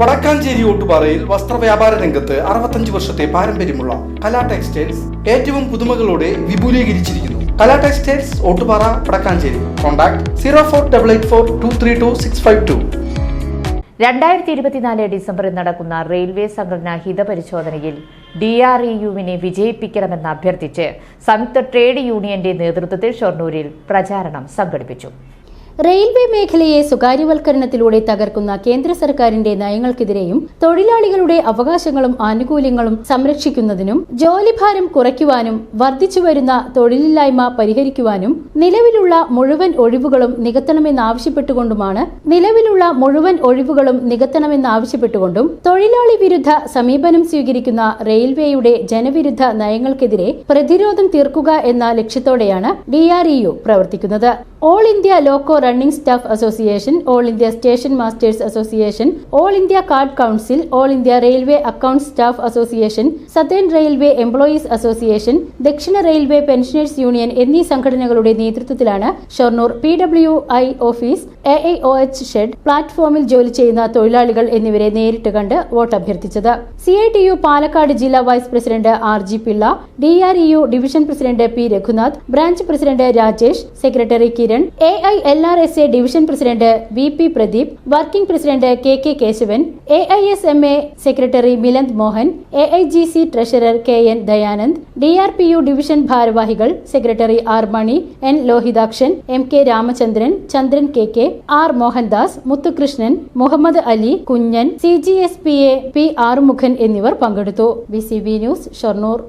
വടക്കാഞ്ചേരി ഓട്ടുപാറയിൽ വസ്ത്രവ്യാപാര രംഗത്ത് അറുപത്തഞ്ച് വർഷത്തെ പാരമ്പര്യമുള്ള കലാ ടെക്സ്റ്റൈൽസ് ഏറ്റവും പുതുമകളോടെ വിപുലീകരിച്ചിരിക്കുന്നു. Kala textiles Ottupara Vadakkanchery. Contact zero four double eight four two three two six five two. രണ്ടായിരത്തി ഇരുപത്തിനാല് ഡിസംബറിൽ നടക്കുന്ന റെയിൽവേ സംഘടനാ ഹിതപരിശോധനയിൽ ഡി ആർ ഇ യുവിനെ വിജയിപ്പിക്കണമെന്ന് അഭ്യർത്ഥിച്ച് സംയുക്ത ട്രേഡ് യൂണിയന്റെ നേതൃത്വത്തിൽ ഷൊർണൂരിൽ പ്രചാരണം സംഘടിപ്പിച്ചു. റെയിൽവേ മേഖലയെ സ്വകാര്യവൽക്കരണത്തിലൂടെ തകർക്കുന്ന കേന്ദ്ര സർക്കാരിന്റെ നയങ്ങൾക്കെതിരെയും തൊഴിലാളികളുടെ അവകാശങ്ങളും ആനുകൂല്യങ്ങളും സംരക്ഷിക്കുന്നതിനും ജോലിഭാരം കുറയ്ക്കുവാനും വർദ്ധിച്ചുവരുന്ന തൊഴിലില്ലായ്മ പരിഹരിക്കുവാനും നിലവിലുള്ള മുഴുവൻ ഒഴിവുകളും നികത്തണമെന്നാവശ്യപ്പെട്ടുകൊണ്ടുമാണ് നിലവിലുള്ള മുഴുവൻ ഒഴിവുകളും നികത്തണമെന്നാവശ്യപ്പെട്ടുകൊണ്ടും തൊഴിലാളി വിരുദ്ധ സമീപനം സ്വീകരിക്കുന്ന റെയിൽവേയുടെ ജനവിരുദ്ധ നയങ്ങൾക്കെതിരെ പ്രതിരോധം തീർക്കുക എന്ന ലക്ഷ്യത്തോടെയാണ് ഡി പ്രവർത്തിക്കുന്നത്. All India loco running staff association all India station masters association all India guard council all India railway account staff association southern railway employees association ദക്ഷിണ റെയിൽവേ പെൻഷനേഴ്സ് യൂണിയൻ എന്നീ സംഘടനകളുടെ നേതൃത്വത്തിലാണ് Shoranur P W I office A I O H shed പ്ലാറ്റ്ഫോമിൽ ജോലി ചെയ്യുന്ന തൊഴിലാളികൾ എന്നിവരെ നേരിട്ട് കണ്ട് vote അഭ്യർത്ഥിച്ചത്. C I T U Palakkad ജില്ലാ vice president R G Pillai D R E U division president P Raghunath branch president Rajesh secretary Kiran A I L R S A division president V P Pradeep working president K K Keshavan A I S M A secretary Milind Mohan A I G C treasurer K N Dayanand D R P U division ഭാരവാഹികൾ secretary R Mani N Lohithakshan M K Ramachandran Chandran K K R Mohandas Muthukrishnan Muhammad Ali Kunjan C G S P A P Arumukhan എന്നിവർ പങ്കെടുത്തു. B C B news Shoranur.